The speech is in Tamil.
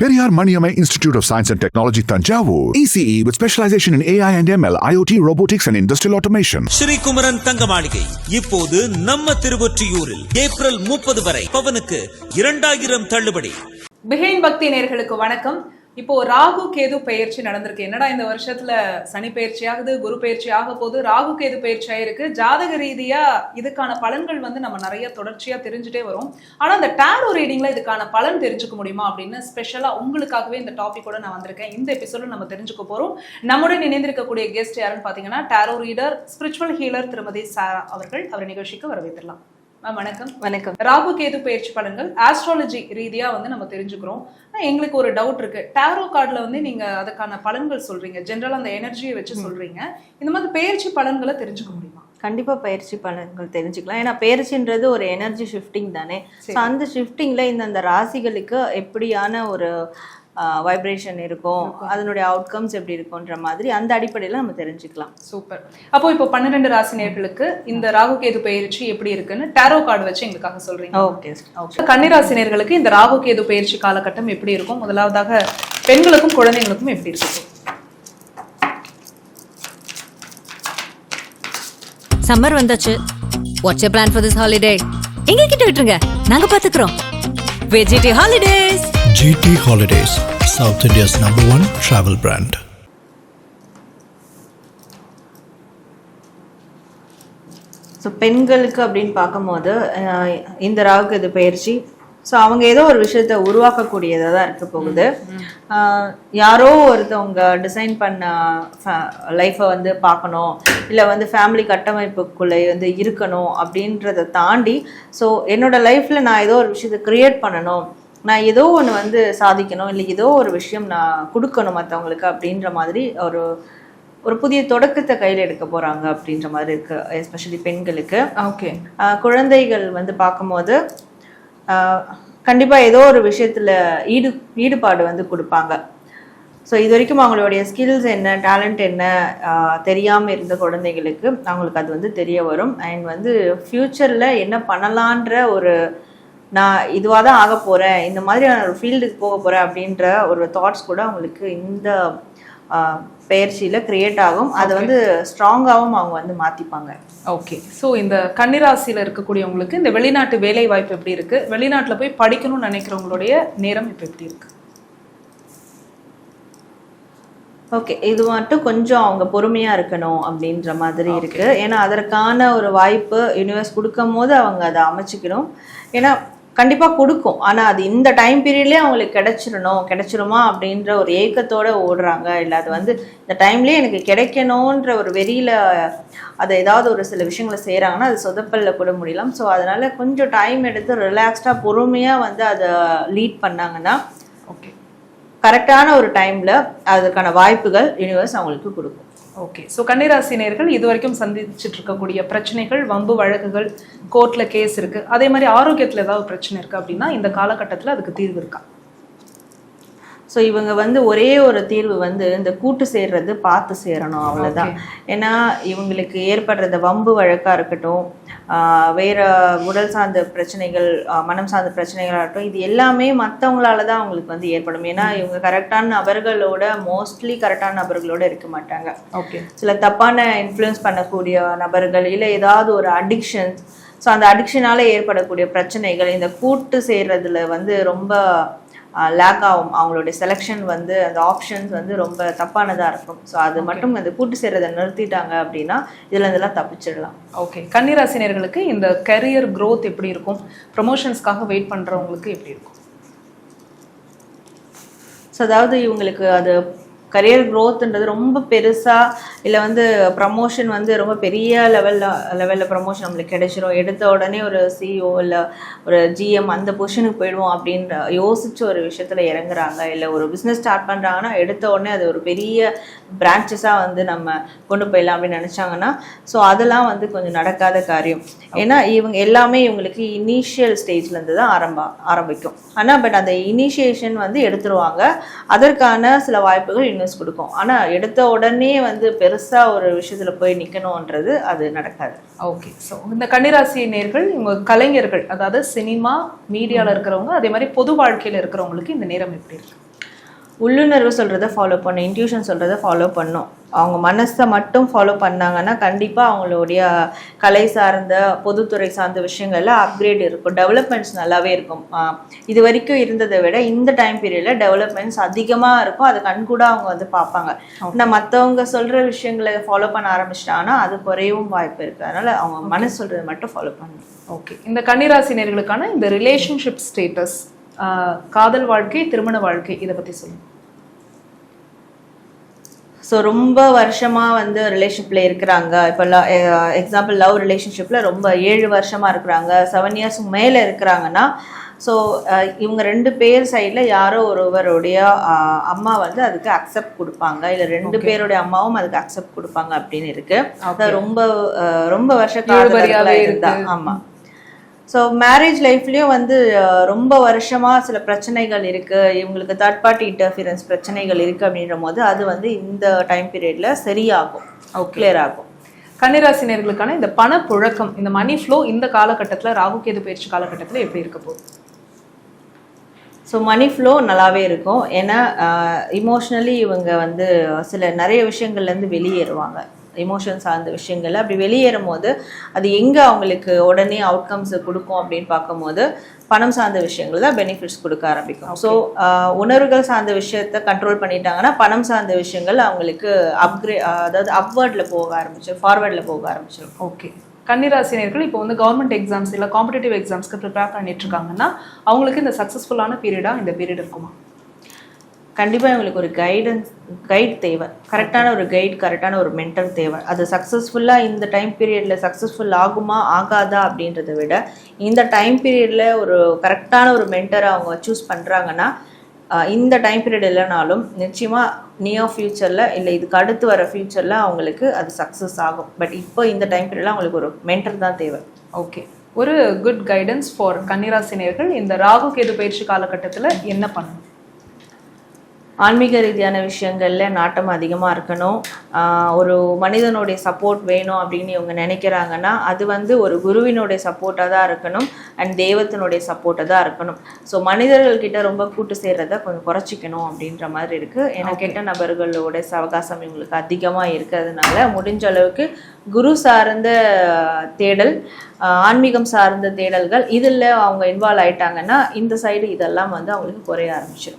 Periyar Maniamai Institute of Science and Technology, Tanjavur. ECE with specialization in AI and ML, IoT, robotics, and industrial automation. Sri Kumaran தங்க மாளிகை இப்போது நம்ம திருவொற்றியூரில் ஏப்ரல் முப்பது வரை பவனுக்கு இரண்டாயிரம் தள்ளுபடி பிஹைண்ட் பக்தி நேர்களுக்கு வணக்கம் இப்போ ராகு கேது பயிற்சி நடந்திருக்கு. என்னடா இந்த வருஷத்துல சனி பயிற்சி ஆகுது குரு பயிற்சி ஆக போகுது ராகு கேது பயிற்சி ஆயிருக்கு. ஜாதக ரீதியா இதுக்கான பலன்கள் வந்து நம்ம நிறைய தொடர்ச்சியா தெரிஞ்சுட்டே வரும். ஆனா அந்த டேரோ ரீடிங்ல இதுக்கான பலன் தெரிஞ்சுக்க முடியுமா அப்படின்னு ஸ்பெஷலா உங்களுக்காகவே இந்த டாபிக்கோட நான் வந்திருக்கேன். இந்த எபிசோட நம்ம தெரிஞ்சுக்க போறோம். நம்முடன் இணைந்திருக்கக்கூடிய கெஸ்ட் யாருன்னு பாத்தீங்கன்னா டேரோ ரீடர் ஸ்பிரிச்சுவல் ஹீலர் திருமதி சாரா அவர்கள். அவர் நிகழ்ச்சிக்கு வரவேற்றலாம் வணக்கம். வணக்கம். ராகு கேது பயிற்சி பலன்கள் ஆஸ்ட்ராலஜி ரீதியா வந்து நம்ம தெரிஞ்சுக்கிறோம். எங்களுக்கு ஒரு டவுட் இருக்கு. டேரோ கார்டுல வந்து நீங்க அதுக்கான பலன்கள் சொல்றீங்க. ஜென்ரலா அந்த எனர்ஜியை வச்சு சொல்றீங்க. இந்த மாதிரி பெயர்ச்சி பலன்களை தெரிஞ்சுக்க முடியுமா? கண்டிப்பா பயிற்சி பலன்கள் தெரிஞ்சுக்கலாம். ஏன்னா பயிற்சின்றது ஒரு எனர்ஜி ஷிஃப்டிங் தானே. ஸோ அந்த ஷிஃப்டிங்ல இந்த அந்த ராசிகளுக்கு எப்படியான ஒரு வைப்ரேஷன் இருக்கும். அதனுடைய அவுட்கம்ஸ் எப்படி இருக்கும்ன்ற மாதிரி அந்த அடிப்படையில் நம்ம தெரிஞ்சுக்கலாம். சூப்பர் அப்போ இப்போ பன்னிரெண்டு ராசினியர்களுக்கு இந்த ராகு கேது பயிற்சி எப்படி இருக்குன்னு டேரோ கார்டு வச்சு எங்களுக்காக சொல்றீங்க. ஓகே ஓகே கன்னிராசினியர்களுக்கு இந்த ராகு கேது பயிற்சி காலகட்டம் எப்படி இருக்கும்? முதலாவதாக பெண்களுக்கும் குழந்தைங்களுக்கும் எப்படி இருக்கும் சம்மர் வந்தாச்சு. What's you plan for this holiday எங்க கிட்ட விட்டுருங்க. நாங்க பாத்துக்கிறோம். வெஜிடி holidays GT Holidays, South India's number one travel brand. So பெண்களுக்கு அப்படின்னு பார்க்கும்போது இந்த ராகுக்கு இது பயிற்சி. ஸோ அவங்க ஏதோ ஒரு விஷயத்த உருவாக்கக்கூடியதாக தான் இருக்க போகுது. யாரோ ஒருத்தவங்க டிசைன் பண்ண லைஃப்பை வந்து பார்க்கணும். இல்லை வந்து ஃபேமிலி கட்டமைப்புக்குள்ளே வந்து இருக்கணும் அப்படின்றத தாண்டி ஸோ என்னோட லைஃப்பில் நான் ஏதோ ஒரு விஷயத்தை க்ரியேட் பண்ணணும். நான் ஏதோ ஒன்று வந்து சாதிக்கணும் இல்லை ஏதோ ஒரு விஷயம் நான் கொடுக்கணும் மற்றவங்களுக்கு அப்படின்ற மாதிரி ஒரு ஒரு புதிய தொடக்கத்தை கையில் எடுக்க போகிறாங்க அப்படின்ற மாதிரி இருக்கு எஸ்பெஷலி பெண்களுக்கு. ஓகே குழந்தைகள் வந்து பார்க்கும்போது கண்டிப்பாக ஏதோ ஒரு விஷயத்தில் ஈடு ஈடுபாடு வந்து கொடுப்பாங்க. ஸோ இது வரைக்கும் அவங்களுடைய ஸ்கில்ஸ் என்ன டேலண்ட் என்ன தெரியாமல் இருந்த குழந்தைகளுக்கு அவங்களுக்கு அது வந்து தெரிய வரும். அண்ட் வந்து ஃப்யூச்சரில் என்ன பண்ணலான்ற ஒரு நான் இதுவாக தான் ஆக போகிறேன் இந்த மாதிரியான ஒரு ஃபீல்டுக்கு போக போகிறேன் அப்படின்ற ஒரு தாட்ஸ் கூட அவங்களுக்கு இந்த பயிற்சியில் க்ரியேட் ஆகும். அதை வந்து ஸ்ட்ராங்காகவும் அவங்க வந்து மாற்றிப்பாங்க ஓகே ஸோ இந்த கன்னிராசியில் இருக்கக்கூடியவங்களுக்கு இந்த வெளிநாட்டு வேலை வாய்ப்பு எப்படி இருக்கு? வெளிநாட்டில் போய் படிக்கணும்னு நினைக்கிறவங்களுடைய நேரம் இப்போ எப்படி இருக்கு? ஓகே இது மட்டும் கொஞ்சம் அவங்க பொறுமையா இருக்கணும் அப்படின்ற மாதிரி இருக்கு. ஏன்னா அதற்கான ஒரு வாய்ப்பு யூனிவர்ஸ் கொடுக்கும் போது அவங்க அதை அமைச்சுக்கணும். ஏன்னா கண்டிப்பா கொடுக்கும். ஆனா அது இந்த டைம் பீரியட்லயே அவங்களுக்கு கிடைச்சிடணும். கிடைச்சிருமா அப்படின்ற ஒரு ஏக்கத்தோட ஓடுறாங்க. இல்ல அது வந்து இந்த டைம்லயே எனக்கு கிடைக்கணுன்ற ஒரு வெறியில அதை ஏதாவது ஒரு சில விஷயங்களை செய்றாங்கன்னா அது சொதப்பல்ல கூட முடியலாம். ஸோ அதனால கொஞ்சம் டைம் எடுத்து ரிலாக்ஸ்டா பொறுமையா வந்து அதை லீட் பண்ணாங்கன்னா ஓகே கரெக்டான ஒரு டைம்ல அதுக்கான வாய்ப்புகள் யூனிவர்ஸ் அவங்களுக்கு கொடுக்கும். ஓகே ஸோ கன்னிராசினியர்கள் இது வரைக்கும் சந்திச்சுட்டு இருக்கக்கூடிய பிரச்சனைகள் வம்பு வழக்குகள் கோர்ட்ல கேஸ் இருக்கு. அதே மாதிரி ஆரோக்கியத்துல ஏதாவது பிரச்சனை இருக்கு அப்படின்னா இந்த காலகட்டத்தில் அதுக்கு தீர்வு இருக்கா? ஸோ இவங்க வந்து ஒரே ஒரு தீர்வு வந்து இந்த கூட்டு சேர்றது பார்த்து சேரணும் அவ்வளவுதான். ஏன்னா இவங்களுக்கு ஏற்படுற வம்பு வழக்கா இருக்கட்டும் வேற உடல் சார்ந்த பிரச்சனைகள் மனம் சார்ந்த பிரச்சனைகளாகட்டும் இது எல்லாமே மற்றவங்களால தான் அவங்களுக்கு வந்து ஏற்படும். ஏன்னா இவங்க கரெக்டான நபர்களோட மோஸ்ட்லி கரெக்டான நபர்களோட இருக்க மாட்டாங்க. ஓகே சில தப்பான இன்ஃப்ளூயன்ஸ் பண்ணக்கூடிய நபர்கள் இல்லை ஏதாவது ஒரு அடிக்ஷன் ஸோ அந்த அடிக்ஷனால ஏற்படக்கூடிய பிரச்சனைகள் இந்த கூட்டு சேர்றதுல வந்து ரொம்ப லேக் ஆகும். அவங்களுடைய செலெக்ஷன் வந்து அந்த ஆப்ஷன்ஸ் வந்து ரொம்ப தப்பானதாக இருக்கும். ஸோ அது மட்டும் அந்த கூட்டு சேர்றதை நிறுத்திட்டாங்க அப்படின்னா இதுல இருந்தெல்லாம் தப்பிச்சிடலாம். ஓகே கன்னிராசினியர்களுக்கு இந்த கரியர் growth எப்படி இருக்கும்? ப்ரொமோஷன்ஸ்க்காக வெயிட் பண்றவங்களுக்கு எப்படி இருக்கும்? ஸோ அதாவது இவங்களுக்கு அது கரியர் க்ரோத்ன்றது ரொம்ப பெருசாக இல்லை வந்து ப்ரமோஷன் வந்து ரொம்ப பெரிய லெவலில் லெவலில் ப்ரமோஷன் நம்மளுக்கு கிடைச்சிரும். எடுத்த உடனே ஒரு சிஇஓ இல்லை ஒரு ஜிஎம் அந்த பொசிஷனுக்கு போயிடுவோம் அப்படின்ற யோசிச்சு ஒரு விஷயத்தில் இறங்குறாங்க. இல்லை ஒரு பிஸ்னஸ் ஸ்டார்ட் பண்ணுறாங்கன்னா எடுத்த உடனே அது ஒரு பெரிய பிரான்ச்சஸாக வந்து நம்ம கொண்டு போயிடலாம் அப்படின்னு நினச்சாங்கன்னா ஸோ அதெல்லாம் வந்து கொஞ்சம் நடக்காத காரியம். ஏன்னா இவங்க எல்லாமே இவங்களுக்கு இனிஷியல் ஸ்டேஜ்லேருந்து தான் ஆரம்ப ஆரம்பிக்கும். ஆனால் பட் அந்த இனிஷியேஷன் வந்து எடுத்துருவாங்க. அதற்கான சில வாய்ப்புகள் இன்வெஸ்ட் கொடுக்கும். ஆனால் எடுத்த உடனே வந்து பெருசாக ஒரு விஷயத்தில் போய் நிற்கணுன்றது அது நடக்காது. ஓகே ஸோ இந்த கன்னிராசி நேர்கள் இவங்க கலைஞர்கள் அதாவது சினிமா மீடியாவில் இருக்கிறவங்க அதே மாதிரி பொது வாழ்க்கையில இருக்கிறவங்களுக்கு இந்த நேரம் எப்படி இருக்கு? உள்ளுணர்வு சொல்கிறத ஃபாலோ பண்ணும் இன்ட்யூஷன் சொல்கிறத ஃபாலோ பண்ணும். அவங்க மனசை மட்டும் ஃபாலோ பண்ணாங்கன்னா கண்டிப்பாக அவங்களுடைய கலை சார்ந்த பொதுத்துறை சார்ந்த விஷயங்கள்ல அப்கிரேட் இருக்கும். டெவலப்மெண்ட்ஸ் நல்லாவே இருக்கும். இது வரைக்கும் இருந்ததை விட இந்த டைம் பீரியடில் டெவலப்மெண்ட்ஸ் அதிகமாக இருக்கும். அது கண்கூட அவங்க வந்து பார்ப்பாங்க. ஆனால் மற்றவங்க சொல்கிற விஷயங்களை ஃபாலோ பண்ண ஆரம்பிச்சிட்டாங்கன்னா அது குறையவும் வாய்ப்பு இருக்குது அதனால் அவங்க மனசு சொல்கிறத மட்டும் ஃபாலோ பண்ணணும். ஓகே இந்த கன்னிராசினியர்களுக்கான இந்த ரிலேஷன்ஷிப் ஸ்டேட்டஸ் காதல் வாழ்க்கை திருமண வாழ்க்கை இதை பத்தி சொல்லுங்க ஸோ ரொம்ப வருஷமாக வந்து ரிலேஷன்ஷிப்பில் இருக்கிறாங்க. இப்போ எக்ஸாம்பிள் லவ் ரிலேஷன்ஷிப்பில் ரொம்ப ஏழு வருஷமாக இருக்கிறாங்க. செவன் இயர்ஸ்க்கு மேலே இருக்கிறாங்கன்னா ஸோ இவங்க ரெண்டு பேர் சைடில் யாரோ ஒருவருடைய அம்மா வந்து அதுக்கு அக்செப்ட் கொடுப்பாங்க. இல்லை ரெண்டு பேருடைய அம்மாவும் அதுக்கு அக்செப்ட் கொடுப்பாங்க அப்படின்னு இருக்கு. ரொம்ப ரொம்ப வருஷ காலங்களாக இருந்தா. ஆமாம் ஸோ மேரேஜ் லைஃப்லேயும் வந்து ரொம்ப வருஷமாக சில பிரச்சனைகள் இருக்குது இவங்களுக்கு தேர்ட் பார்ட்டி இன்டர்ஃபியரன்ஸ் பிரச்சனைகள் இருக்குது அப்படின்ற போது அது வந்து இந்த டைம் பீரியடில் சரியாகும். கிளியர் ஆகும். கன்னிராசினியர்களுக்கான இந்த பணப்புழக்கம் இந்த மணி ஃப்ளோ இந்த காலகட்டத்துல ராகு கேது பயிற்சி காலகட்டத்துல எப்படி இருக்க போகுது? ஸோ மணி ஃப்ளோ நல்லாவே இருக்கும். ஏன்னா இமோஷ்னலி இவங்க வந்து சில நிறைய விஷயங்கள்லேருந்து வெளியேறுவாங்க. இமோஷன் சார்ந்த விஷயங்கள் அப்படி வெளியேறும் போது அது எங்கே அவங்களுக்கு உடனே அவுட்கம்ஸ் கொடுக்கும் அப்படின்னு பார்க்கும்போது பணம் சார்ந்த விஷயங்கள் தான் பெனிஃபிட்ஸ் கொடுக்க ஆரம்பிக்கும். ஸோ உணர்வுகள் சார்ந்த விஷயத்த கண்ட்ரோல் பண்ணிட்டாங்கன்னா பணம் சார்ந்த விஷயங்கள் அவங்களுக்கு அப்கிரே அதாவது அப்வர்டில் போக ஆரம்பிச்சிடும் ஃபார்வர்டில் போக ஆரம்பிச்சிடும் ஓகே கன்னிராசினியர்கள் இப்போ வந்து கவர்மெண்ட் எக்ஸாம்ஸ் இல்லை காம்படிட்டிவ் எக்ஸாம்ஸ்க்கு ப்ரிப்பேர் பண்ணிட்டு இருக்காங்கன்னா அவங்களுக்கு இந்த சக்ஸஸ்ஃபுல்லான பீரியடா இந்த பீரியட் இருக்குமா? கண்டிப்பாக இவங்களுக்கு ஒரு கைடன்ஸ் கைட் தேவை. கரெக்டான ஒரு கைட் கரெக்டான ஒரு மென்டர் தேவை. அது சக்ஸஸ்ஃபுல்லாக இந்த டைம் பீரியடில் சக்ஸஸ்ஃபுல் ஆகுமா ஆகாதா அப்படின்றத விட இந்த டைம் பீரியடில் ஒரு கரெக்டான ஒரு மென்டரை அவங்க சூஸ் பண்ணுறாங்கன்னா இந்த டைம் பீரியட் இல்லைனாலும் நிச்சயமாக நியர் ஃப்யூச்சரில் இல்லை இதுக்கு அடுத்து வர ஃப்யூச்சரில் அவங்களுக்கு அது சக்ஸஸ் ஆகும். பட் இப்போ இந்த டைம் பீரியடில் அவங்களுக்கு ஒரு மென்டர் தான் தேவை. ஓகே ஒரு குட் கைடன்ஸ் ஃபார் கன்னிராசினியர்கள் இந்த ராகு கேது பயிற்சி காலகட்டத்தில் என்ன பண்ணணும்? ஆன்மீக ரீதியான விஷயங்கள்ல நாட்டம் அதிகமாக இருக்கணும். ஒரு மனிதனுடைய சப்போர்ட் வேணும் அப்படின்னு இவங்க நினைக்கிறாங்கன்னா அது வந்து ஒரு குருவினுடைய சப்போர்ட்டாக தான் இருக்கணும் அண்ட் தெய்வத்தினுடைய சப்போர்ட்டாக தான் இருக்கணும். ஸோ மனிதர்கள்கிட்ட ரொம்ப கூட்டு சேர்றத கொஞ்சம் குறைச்சிக்கணும் அப்படின்ற மாதிரி இருக்கு. ஏன்னா கெட்ட நபர்களோட சவகாசம் இவங்களுக்கு அதிகமாக இருக்கிறதுனால முடிஞ்ச அளவுக்கு குரு சார்ந்த தேடல் ஆன்மீகம் சார்ந்த தேடல்கள் இதில் அவங்க இன்வால்வ் ஆயிட்டாங்கன்னா இந்த சைடு இதெல்லாம் வந்து அவங்களுக்கு குறைய ஆரம்பிச்சிடும்